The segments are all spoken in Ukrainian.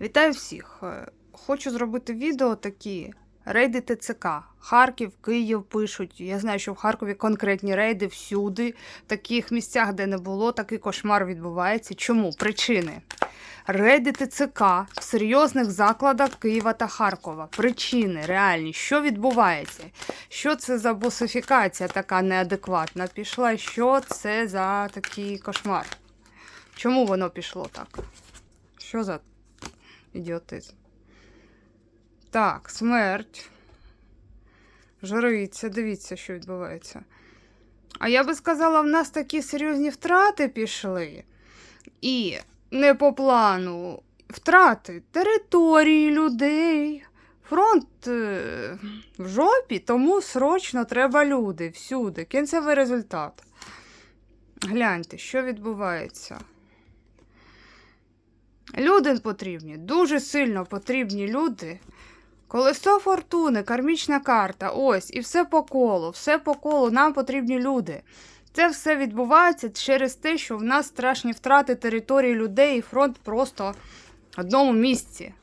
Вітаю всіх! Е, Хочу зробити відео такі. Рейди ТЦК. Харків, Київ пишуть. Я знаю, що в Харкові конкретні рейди всюди, в таких місцях, де не було, такий кошмар відбувається. Чому? Причини. Рейди ТЦК в серйозних закладах Києва та Харкова. Причини реальні. Що відбувається? Що це за босифікація така неадекватна пішла? Що це за такий кошмар? Чому воно пішло так? Що за ідіотизм? Так, смерть. Жриця, дивіться, що відбувається. А я би сказала, в нас такі серйозні втрати пішли. І не по плану. Втрати території людей. Фронт е, в жопі, тому срочно треба люди всюди. Кінцевий результат. Гляньте, що відбувається. Люди потрібні, дуже сильно потрібні люди. Колесо фортуни, кармічна карта, ось, і все по колу, все по колу, нам потрібні люди. Це все відбувається через те, що в нас страшні втрати території людей і фронт просто в одному місці.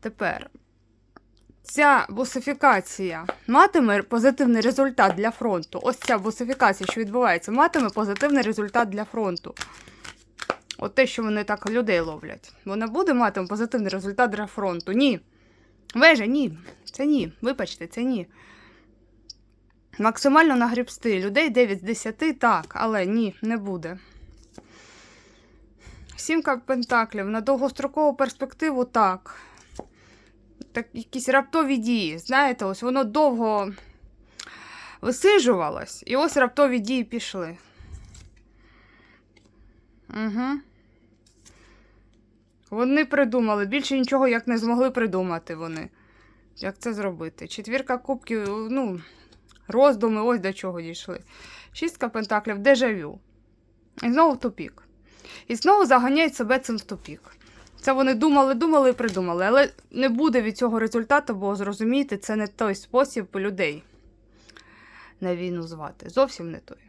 Тепер ця босифікація матиме позитивний результат для фронту. Ось ця босифікація, що відбувається, матиме позитивний результат для фронту. От те, що вони так людей ловлять. Вона буде мати позитивний результат для фронту? Ні. Вежа, ні. Це ні. Вибачте, це ні. Максимально нагрібсти. Людей 9 з 10, так, але ні, не буде. Сімка пентаклів на довгострокову перспективу так. Так, якісь раптові дії. Знаєте, ось воно довго висижувалось, і ось раптові дії пішли. Угу. Вони придумали. Більше нічого як не змогли придумати вони. Як це зробити? Четвірка кубків, ну, роздуми, ось до чого дійшли. Шістка пентаклів, дежавю. І знову в тупік. І знову заганяють себе цим в тупік. Це вони думали, думали і придумали, але не буде від цього результату, бо зрозумієте, це не той спосіб людей на війну звати. Зовсім не той.